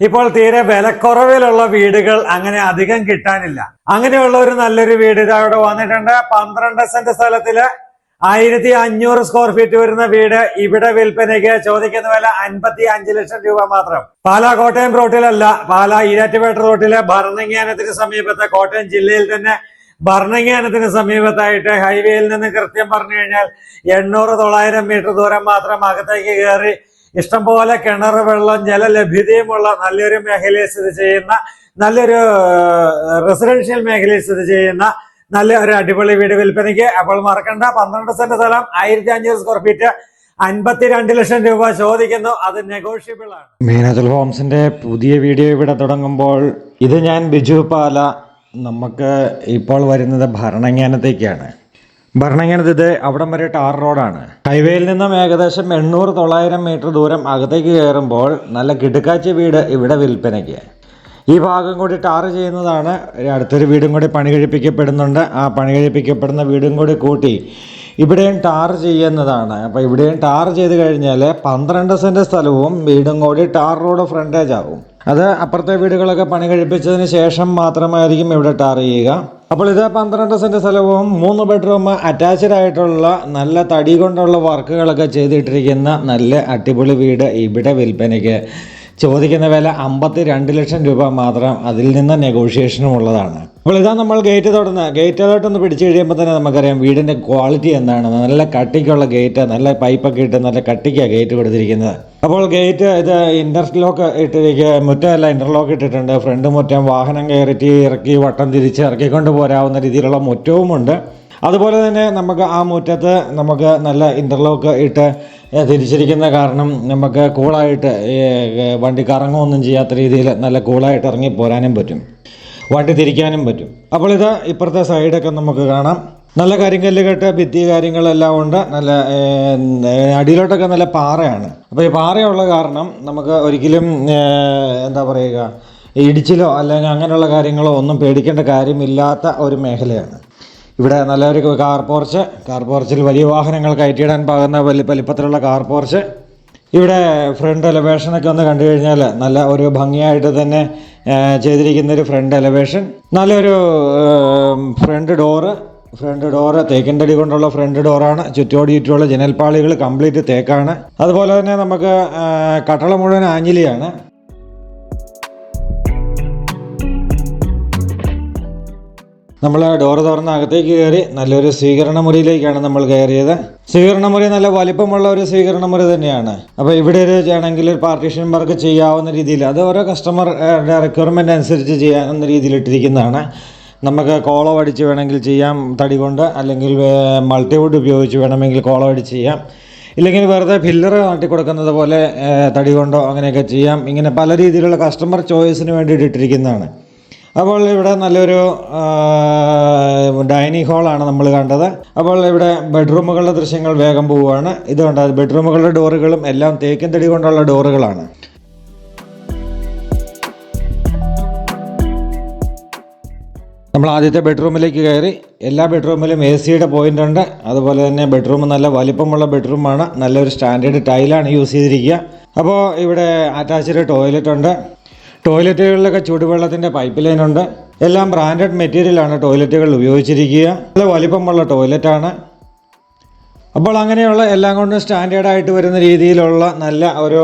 ഇപ്പോൾ തീരെ വിലക്കുറവിലുള്ള വീടുകൾ അങ്ങനെ അധികം കിട്ടാനില്ല. അങ്ങനെയുള്ള ഒരു നല്ലൊരു വീട് ഇത് അവിടെ വന്നിട്ടുണ്ട്. പന്ത്രണ്ട് സെന്റ് സ്ഥലത്തിൽ ആയിരത്തി അഞ്ഞൂറ് സ്ക്വയർ ഫീറ്റ് വരുന്ന വീട് ഇവിടെ വിൽപ്പനയ്ക്ക് ചോദിക്കുന്ന വില അൻപത്തി അഞ്ച് ലക്ഷം രൂപ മാത്രം. പാലാ കോട്ടയം റോട്ടിലല്ല പാലാ ഈരാറ്റുപേട്ട റോട്ടിലെ ഭരണങ്ങാനത്തിന് സമീപത്തെ കോട്ടയം ജില്ലയിൽ തന്നെ ഭരണങ്ങാനത്തിന് സമീപത്തായിട്ട് ഹൈവേയിൽ നിന്ന് കൃത്യം പറഞ്ഞു കഴിഞ്ഞാൽ എണ്ണൂറ് തൊള്ളായിരം മീറ്റർ ദൂരം മാത്രം അകത്തേക്ക് കയറി ഇഷ്ടംപോലെ കിണർ വെള്ളം ജലലഭ്യതയുമുള്ള നല്ലൊരു മേഖലയിൽ സ്ഥിതി ചെയ്യുന്ന നല്ലൊരു റെസിഡൻഷ്യൽ മേഖലയിൽ സ്ഥിതി ചെയ്യുന്ന നല്ല ഒരു അടിപൊളി വീട് വിൽപ്പനയ്ക്ക് അപ്പോൾ മറക്കണ്ട. പന്ത്രണ്ട് സെന്റ് സ്ഥലം ആയിരത്തി അഞ്ഞൂറ് സ്ക്വയർ ഫീറ്റ് അൻപത്തിരണ്ട് ലക്ഷം രൂപ ചോദിക്കുന്നു. അത് നെഗോഷ്യബിൾ ആണ്. മീനജൽ ഹോംസിന്റെ പുതിയ വീഡിയോ ഇവിടെ തുടങ്ങുമ്പോൾ ഇത് ഞാൻ ബിജു പാല നമുക്ക് ഇപ്പോൾ വരുന്നത് ഭരണങ്ങാനത്തേക്കാണ്. ഭരണങ്ങാനത്ത് അവിടം വരെ ടാർ റോഡാണ്. ഹൈവേയിൽ നിന്നും ഏകദേശം എണ്ണൂറ് തൊള്ളായിരം മീറ്റർ ദൂരം അകത്തേക്ക് കയറുമ്പോൾ നല്ല കിടുക്കാച്ചി വീട് ഇവിടെ വിൽപ്പനയ്ക്ക്. ഈ ഭാഗം കൂടി ടാർ ചെയ്യുന്നതാണ്. അടുത്തൊരു വീടും കൂടി പണി കഴിപ്പിക്കപ്പെടുന്നുണ്ട്. ആ പണി കഴിപ്പിക്കപ്പെടുന്ന വീടും കൂടി കൂട്ടി ഇവിടെയും ടാർ ചെയ്യുന്നതാണ്. അപ്പോൾ ഇവിടെയും ടാർ ചെയ്ത് കഴിഞ്ഞാൽ പന്ത്രണ്ട് സെന്റ് സ്ഥലവും വീടും കൂടി ടാർ റോഡ് ഫ്രണ്ടേജ് ആകും അത് അപ്പുറത്തെ വീടുകളൊക്കെ പണി കഴിപ്പിച്ചതിന് ശേഷം മാത്രമായിരിക്കും ഇവിടെ ടാർ ചെയ്യുക. അപ്പോൾ ഇത് പന്ത്രണ്ട് സെന്റ് സ്ഥലവും മൂന്ന് ബെഡ്റൂം അറ്റാച്ച്ഡ് ആയിട്ടുള്ള നല്ല തടി കൊണ്ടുള്ള വർക്കുകളൊക്കെ ചെയ്തിട്ടിരിക്കുന്ന നല്ല അടിപൊളി വീട് ഇവിടെ വിൽപ്പനയ്ക്ക്. ചോദിക്കുന്ന വില അമ്പത്തി രണ്ട് ലക്ഷം രൂപ മാത്രം അതിൽ നിന്ന് നെഗോഷിയേഷനും ഉള്ളതാണ്. അപ്പോൾ ഇതാ നമ്മൾ ഗേറ്റ് തുറന്ന് ഗേറ്റിലോട്ടൊന്ന് പിടിച്ചു കഴിയുമ്പോൾ തന്നെ നമുക്കറിയാം വീടിന്റെ ക്വാളിറ്റി എന്താണ്. നല്ല കട്ടിക്കുള്ള ഗേറ്റ് നല്ല പൈപ്പൊക്കെ ഇട്ട് നല്ല കട്ടിക്കാണ് ഗേറ്റ് കൊടുത്തിരിക്കുന്നത്. അപ്പോൾ ഗേറ്റ് ഇത് ഇന്റർലോക്ക് ഇട്ടിരിക്കുക മുറ്റമല്ല ഇന്റർലോക്ക് ഇട്ടിട്ടുണ്ട്. ഫ്രണ്ട് മുറ്റം വാഹനം കയറിറ്റി ഇറക്കി വട്ടം തിരിച്ച് ഇറക്കിക്കൊണ്ട് പോരാവുന്ന രീതിയിലുള്ള മുറ്റവുമുണ്ട്. അതുപോലെ തന്നെ നമുക്ക് ആ മുറ്റത്ത് നമുക്ക് നല്ല ഇന്റർലോക്ക് ഇട്ട് തിരിച്ചിരിക്കുന്ന കാരണം നമുക്ക് കൂളായിട്ട് വണ്ടി കറങ്ങുമൊന്നും ചെയ്യാത്ത രീതിയിൽ നല്ല കൂളായിട്ട് ഇറങ്ങി പോരാനും പറ്റും. വണ്ടി തിരിക്കാനും പറ്റും. അപ്പോൾ ഇത് ഇപ്പുറത്തെ സൈഡൊക്കെ നമുക്ക് കാണാം. നല്ല കരിങ്കല്ല് കെട്ട് ഭിത്തി കാര്യങ്ങളെല്ലാം ഉണ്ട്. നല്ല അടിയിലോട്ടൊക്കെ നല്ല പാറയാണ്. അപ്പോൾ ഈ പാറയുള്ള കാരണം നമുക്ക് ഒരിക്കലും എന്താ പറയുക ഇടിച്ചിലോ അല്ലെങ്കിൽ അങ്ങനെയുള്ള കാര്യങ്ങളോ ഒന്നും പേടിക്കേണ്ട കാര്യമില്ലാത്ത ഒരു മേഖലയാണ്. ഇവിടെ നല്ലൊരു കാർ പോർച്ച് കാർ പോർച്ചിൽ വലിയ വാഹനങ്ങൾ കയറ്റിയിടാൻ പാകുന്ന വലിയ വലിപ്പത്തിലുള്ള കാർ പോർച്ച് ഇവിടെ ഫ്രണ്ട് എലവേഷനൊക്കെ ഒന്ന് കണ്ടു കഴിഞ്ഞാൽ നല്ല ഒരു ഭംഗിയായിട്ട് തന്നെ ചെയ്തിരിക്കുന്ന ഒരു ഫ്രണ്ട് എലവേഷൻ നല്ലൊരു ഫ്രണ്ട് ഡോറ് ഫ്രണ്ട് ഡോറ് തേക്കിന്റെടി കൊണ്ടുള്ള ഫ്രണ്ട് ഡോറാണ് ചുറ്റോട് ചുറ്റുമുള്ള ജനൽപ്പാളികൾ കംപ്ലീറ്റ് തേക്കാണ്. അതുപോലെ തന്നെ നമുക്ക് കട്ടള മുഴുവൻ ആഞ്ഞിലിയാണ്. നമ്മൾ ഡോറ് തുറന്ന് അകത്തേക്ക് കയറി നല്ലൊരു സ്വീകരണ മുറിയിലേക്കാണ് നമ്മൾ കയറിയത്. സ്വീകരണ മുറി നല്ല വലിപ്പമുള്ള ഒരു സ്വീകരണ മുറി തന്നെയാണ്. അപ്പോൾ ഇവിടെ ഒരു ആണെങ്കിൽ ഒരു പാർട്ടീഷൻ വർക്ക് ചെയ്യാവുന്ന രീതിയിൽ അത് ഓരോ കസ്റ്റമറുടെ റിക്വയർമെന്റ് അനുസരിച്ച് ചെയ്യാവുന്ന രീതിയിൽ ഇട്ടിരിക്കുന്നതാണ്. നമുക്ക് കോളം അടിച്ച് വേണമെങ്കിൽ ചെയ്യാം തടി കൊണ്ട് അല്ലെങ്കിൽ മൾട്ടിവുഡ് ഉപയോഗിച്ച് വേണമെങ്കിൽ കോളം അടിച്ച് ചെയ്യാം. ഇല്ലെങ്കിൽ വെറുതെ ഫില്ലർ നാട്ടി കൊടുക്കുന്നത് പോലെ തടി കൊണ്ടോ അങ്ങനെയൊക്കെ ചെയ്യാം. ഇങ്ങനെ പല രീതിയിലുള്ള കസ്റ്റമർ ചോയ്സിന് വേണ്ടിയിട്ട് ഇട്ടിരിക്കുന്നതാണ്. അപ്പോൾ ഇവിടെ നല്ലൊരു ഡൈനിങ് ഹാളാണ് നമ്മൾ കണ്ടത്. അപ്പോൾ ഇവിടെ ബെഡ്റൂമുകളുടെ ദൃശ്യങ്ങൾ വേഗം പോവുകയാണ്. ഇതുകൊണ്ട് ബെഡ്റൂമുകളുടെ ഡോറുകളും എല്ലാം തേക്കിൻ തടി കൊണ്ടുള്ള ഡോറുകളാണ്. നമ്മൾ ആദ്യത്തെ ബെഡ്റൂമിലേക്ക് കയറി. എല്ലാ ബെഡ്റൂമിലും എ സിയുടെ പോയിന്റ് ഉണ്ട്. അതുപോലെ തന്നെ ബെഡ്റൂം നല്ല വലിപ്പമുള്ള ബെഡ്റൂമാണ്. നല്ലൊരു സ്റ്റാൻഡേർഡ് ടൈലാണ് യൂസ് ചെയ്തിരിക്കുക. അപ്പോൾ ഇവിടെ അറ്റാച്ച്ഡ് ടോയ്ലറ്റ് ഉണ്ട്. ടോയ്ലറ്റുകളിലൊക്കെ ചൂടുവെള്ളത്തിന്റെ പൈപ്പ് ലൈൻ ഉണ്ട്. എല്ലാം ബ്രാൻഡഡ് മെറ്റീരിയലാണ് ടോയ്ലറ്റുകൾ ഉപയോഗിച്ചിരിക്കുക. നല്ല വലിപ്പമുള്ള ടോയ്ലറ്റാണ് അപ്പോൾ അങ്ങനെയുള്ള എല്ലാം കൊണ്ടും സ്റ്റാൻഡേർഡ് ആയിട്ട് വരുന്ന രീതിയിലുള്ള നല്ല ഒരു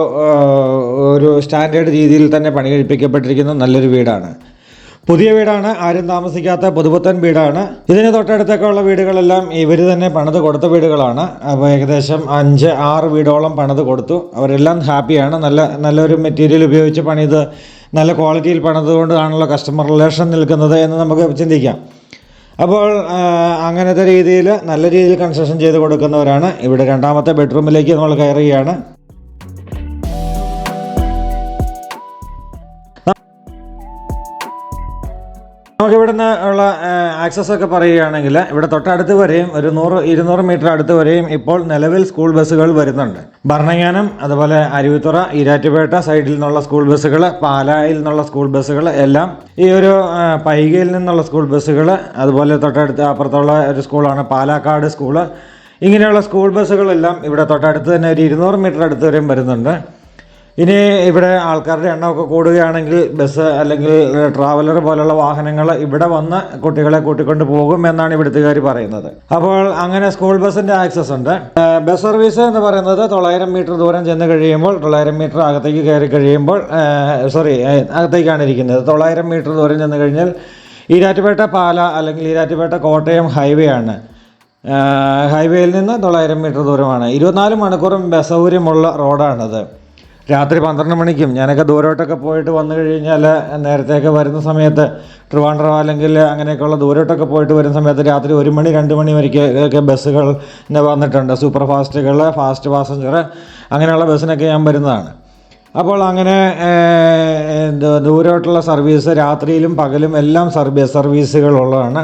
ഒരു സ്റ്റാൻഡേർഡ് രീതിയിൽ തന്നെ പണി കഴിപ്പിക്കപ്പെട്ടിരിക്കുന്ന നല്ലൊരു വീടാണ്. പുതിയ വീടാണ് ആരും താമസിക്കാത്ത പുതുപുത്തൻ വീടാണ്. ഇതിന് തൊട്ടടുത്തൊക്കെ ഉള്ള വീടുകളെല്ലാം ഇവർ തന്നെ പണിത് കൊടുത്ത വീടുകളാണ്. അപ്പോൾ ഏകദേശം അഞ്ച് ആറ് വീടോളം പണിത് കൊടുത്തു. അവരെല്ലാം ഹാപ്പിയാണ് നല്ല നല്ലൊരു മെറ്റീരിയൽ ഉപയോഗിച്ച് പണിത് നല്ല ക്വാളിറ്റിയിൽ പണിതുകൊണ്ടാണല്ലോ കസ്റ്റമർ റിലേഷൻ നിൽക്കുന്നത് എന്ന് നമുക്ക് ചിന്തിക്കാം. അപ്പോൾ അങ്ങനത്തെ രീതിയിൽ നല്ല രീതിയിൽ കൺസ്ട്രക്ഷൻ ചെയ്ത് കൊടുക്കുന്നവരാണ്. ഇവിടെ രണ്ടാമത്തെ ബെഡ്റൂമിലേക്ക് നമ്മൾ കയറുകയാണ്. നമുക്ക് ഇവിടുന്ന് ഉള്ള ആക്സസ് ഒക്കെ പറയുകയാണെങ്കിൽ ഇവിടെ തൊട്ടടുത്ത് വരെയും ഒരു നൂറ് ഇരുന്നൂറ് മീറ്റർ അടുത്ത് വരെയും ഇപ്പോൾ നിലവിൽ സ്കൂൾ ബസ്സുകൾ വരുന്നുണ്ട്. ഭരണങ്ങാനം അതുപോലെ അരുവിത്തുറ ഈരാറ്റുപേട്ട സൈഡിൽ നിന്നുള്ള സ്കൂൾ ബസ്സുകൾ പാലായിൽ നിന്നുള്ള സ്കൂൾ ബസ്സുകൾ എല്ലാം ഈ ഒരു പൈകയിൽ നിന്നുള്ള സ്കൂൾ ബസ്സുകൾ അതുപോലെ തൊട്ടടുത്ത് അപ്പുറത്തുള്ള ഒരു സ്കൂളാണ് പാലക്കാട് സ്കൂൾ ഇങ്ങനെയുള്ള സ്കൂൾ ബസ്സുകളെല്ലാം ഇവിടെ തൊട്ടടുത്ത് തന്നെ ഒരു ഇരുന്നൂറ് മീറ്റർ അടുത്ത് വരെയും വരുന്നുണ്ട്. ഇനി ഇവിടെ ആൾക്കാരുടെ എണ്ണമൊക്കെ കൂടുകയാണെങ്കിൽ ബസ് അല്ലെങ്കിൽ ട്രാവലർ പോലുള്ള വാഹനങ്ങൾ ഇവിടെ വന്ന് കുട്ടികളെ കൂട്ടിക്കൊണ്ട് പോകും എന്നാണ് ഇവിടുത്തുകാർ പറയുന്നത്. അപ്പോൾ അങ്ങനെ സ്കൂൾ ബസ്സിന്റെ ആക്സസ് ഉണ്ട്. ബസ് സർവീസ് എന്ന് പറയുന്നത് തൊള്ളായിരം മീറ്റർ ദൂരം ചെന്ന് കഴിയുമ്പോൾ തൊള്ളായിരം മീറ്റർ അകത്തേക്ക് കയറി കഴിയുമ്പോൾ സോറി അകത്തേക്കാണ് ഇരിക്കുന്നത്. തൊള്ളായിരം മീറ്റർ ദൂരം ചെന്ന് കഴിഞ്ഞാൽ ഈരാറ്റുപേട്ട പാല അല്ലെങ്കിൽ ഈരാറ്റുപേട്ട കോട്ടയം ഹൈവേ ആണ്. ഹൈവേയിൽ നിന്ന് തൊള്ളായിരം മീറ്റർ ദൂരമാണ്. ഇരുപത്തിനാല് മണിക്കൂറും ബസ് സൗകര്യമുള്ള റോഡാണത് രാത്രി പന്ത്രണ്ട് മണിക്കും. ഞാനൊക്കെ ദൂരോട്ടൊക്കെ പോയിട്ട് വന്നു കഴിഞ്ഞാൽ നേരത്തെയൊക്കെ വരുന്ന സമയത്ത് ട്രിവാൻഡ്രം അല്ലെങ്കിൽ അങ്ങനെയൊക്കെയുള്ള ദൂരോട്ടൊക്കെ പോയിട്ട് വരുന്ന സമയത്ത് രാത്രി ഒരു മണി രണ്ട് മണി വരെയൊക്കെ ബസ്സുകൾ വന്നിട്ടുണ്ട്. സൂപ്പർ ഫാസ്റ്റുകൾ ഫാസ്റ്റ് പാസഞ്ചർ അങ്ങനെയുള്ള ബസ്സിനൊക്കെ ഞാൻ വരുന്നതാണ്. അപ്പോൾ അങ്ങനെ ദൂരോട്ടുള്ള സർവീസ് രാത്രിയിലും പകലും എല്ലാം സർവീസ് സർവീസുകളുള്ളതാണ്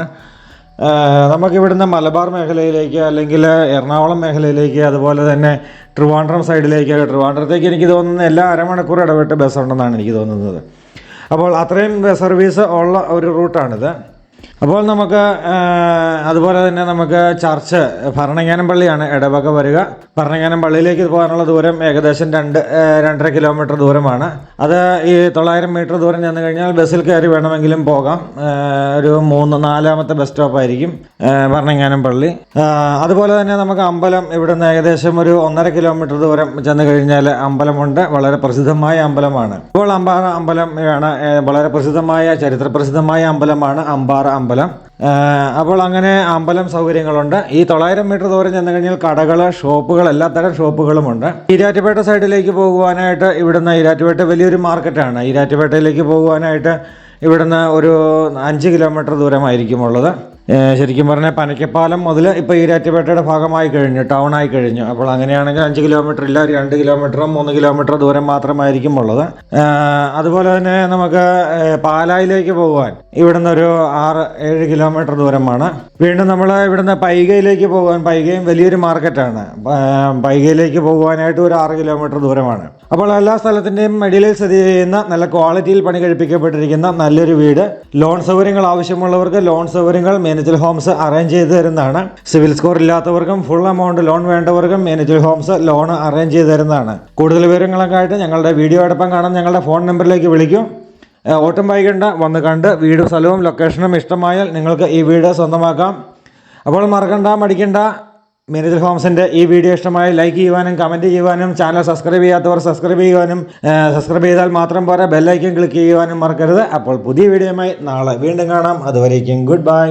നമുക്കിവിടുന്ന് മലബാർ മേഖലയിലേക്ക് അല്ലെങ്കിൽ എറണാകുളം മേഖലയിലേക്ക് അതുപോലെ തന്നെ ട്രിവാൻഡ്രം സൈഡിലേക്ക് ട്രിവാൻഡ്രത്തേക്ക് എനിക്ക് തോന്നുന്നത് എല്ലാ അരമണിക്കൂർ ഇടവിട്ട് ബസ് ഉണ്ടെന്നാണ് എനിക്ക് തോന്നുന്നത്. അപ്പോൾ അത്രയും സർവീസ് ഉള്ള ഒരു റൂട്ടാണിത്. അപ്പോൾ നമുക്ക് അതുപോലെ തന്നെ നമുക്ക് ചർച്ച് ഭരണങ്ങാനം പള്ളിയാണ് ഇടവക വരിക. ഭരണങ്ങാനം പള്ളിയിലേക്ക് പോകാനുള്ള ദൂരം ഏകദേശം രണ്ട് രണ്ടര കിലോമീറ്റർ ദൂരമാണ്. അത് ഈ തൊള്ളായിരം മീറ്റർ ദൂരം ചെന്ന് കഴിഞ്ഞാൽ ബസ്സിൽ കയറി വേണമെങ്കിലും പോകാം. ഒരു മൂന്ന് നാലാമത്തെ ബസ് സ്റ്റോപ്പായിരിക്കും ഭരണങ്ങാനം പള്ളി അതുപോലെ തന്നെ നമുക്ക് അമ്പലം ഇവിടുന്ന് ഏകദേശം ഒരു ഒന്നര കിലോമീറ്റർ ദൂരം ചെന്ന് കഴിഞ്ഞാൽ അമ്പലമുണ്ട്. വളരെ പ്രസിദ്ധമായ അമ്പലമാണ്. ഇപ്പോൾ അമ്പാറ അമ്പലം ആണ് വളരെ പ്രസിദ്ധമായ ചരിത്ര പ്രസിദ്ധമായ അമ്പലമാണ് അമ്പാറ അമ്പലം. അപ്പോൾ അങ്ങനെ അമ്പലം സൗകര്യങ്ങളുണ്ട്. ഈ തൊള്ളായിരം മീറ്റർ ദൂരം ചെന്ന് കഴിഞ്ഞാൽ കടകൾ ഷോപ്പുകൾ എല്ലാത്തരം ഷോപ്പുകളുമുണ്ട്. ഈരാറ്റുപേട്ട സൈഡിലേക്ക് പോകുവാനായിട്ട് ഇവിടുന്ന് ഈരാറ്റുപേട്ട വലിയൊരു മാർക്കറ്റാണ്. ഈരാറ്റുപേട്ടയിലേക്ക് പോകുവാനായിട്ട് ഇവിടുന്ന് ഒരു അഞ്ച് കിലോമീറ്റർ ദൂരമായിരിക്കും ഉള്ളത്. ശരിക്കും പറഞ്ഞാൽ പനക്കപ്പാലം മുതൽ ഇപ്പോൾ ഈരാറ്റുപേട്ടയുടെ ഭാഗമായി കഴിഞ്ഞു ടൗൺ ആയി കഴിഞ്ഞു. അപ്പോൾ അങ്ങനെയാണെങ്കിൽ അഞ്ച് കിലോമീറ്റർ ഇല്ല രണ്ട് കിലോമീറ്ററോ മൂന്ന് കിലോമീറ്റർ ദൂരം മാത്രമായിരിക്കും ഉള്ളത്. അതുപോലെ തന്നെ നമുക്ക് പാലായിലേക്ക് ഇവിടെ ഇവിടുന്ന് ഒരു ആറ് ഏഴ് കിലോമീറ്റർ ദൂരമാണ്. വീണ്ടും നമ്മൾ ഇവിടുന്ന് പൈകയിലേക്ക് പോകാൻ പൈകയും വലിയൊരു മാർക്കറ്റാണ്. പൈകയിലേക്ക് പോകുവാനായിട്ട് ഒരു ആറ് കിലോമീറ്റർ ദൂരമാണ്. അപ്പോൾ എല്ലാ സ്ഥലത്തിന്റെയും ഇടയിൽ സ്ഥിതി ചെയ്യുന്ന നല്ല ക്വാളിറ്റിയിൽ പണി കഴിപ്പിക്കപ്പെട്ടിരിക്കുന്ന നല്ലൊരു വീട്. ലോൺ സൗകര്യങ്ങൾ ആവശ്യമുള്ളവർക്ക് ലോൺ സൗകര്യങ്ങൾ മേനേജൽ ഹോംസ് അറേഞ്ച് ചെയ്തു തരുന്നതാണ്. സിവിൽ സ്കോർ ഇല്ലാത്തവർക്കും ഫുൾ എമൗണ്ട് ലോൺ വേണ്ടവർക്കും മാനേജർ ഹോംസ് ലോൺ അറേഞ്ച് ചെയ്തു തരുന്നതാണ്. കൂടുതൽ വിവരങ്ങളൊക്കെ ആയിട്ട് ഞങ്ങളുടെ വീഡിയോ അടുപ്പം കാണാൻ ഞങ്ങളുടെ ഫോൺ നമ്പറിലേക്ക് വിളിക്കും. ഓട്ടം വൈകണ്ട വന്ന് കണ്ട് വീടും സ്ഥലവും ലൊക്കേഷനും ഇഷ്ടമായാൽ നിങ്ങൾക്ക് ഈ വീട് സ്വന്തമാക്കാം. അപ്പോൾ മറക്കണ്ട മടിക്കണ്ട. മിനിതിൽ ഹോംസിന്റെ ഈ വീഡിയോ ഇഷ്ടമായി ലൈക്ക് ചെയ്യുവാനും കമന്റ് ചെയ്യുവാനും ചാനൽ സബ്സ്ക്രൈബ് ചെയ്യാത്തവർ സബ്സ്ക്രൈബ് ചെയ്യുവാനും സബ്സ്ക്രൈബ് ചെയ്താൽ മാത്രം പോരാ ബെല്ലൈക്കൻ ക്ലിക്ക് ചെയ്യുവാനും മറക്കരുത്. അപ്പോൾ പുതിയ വീഡിയോയുമായി നാളെ വീണ്ടും കാണാം. അതുവരേക്കും ഗുഡ് ബൈ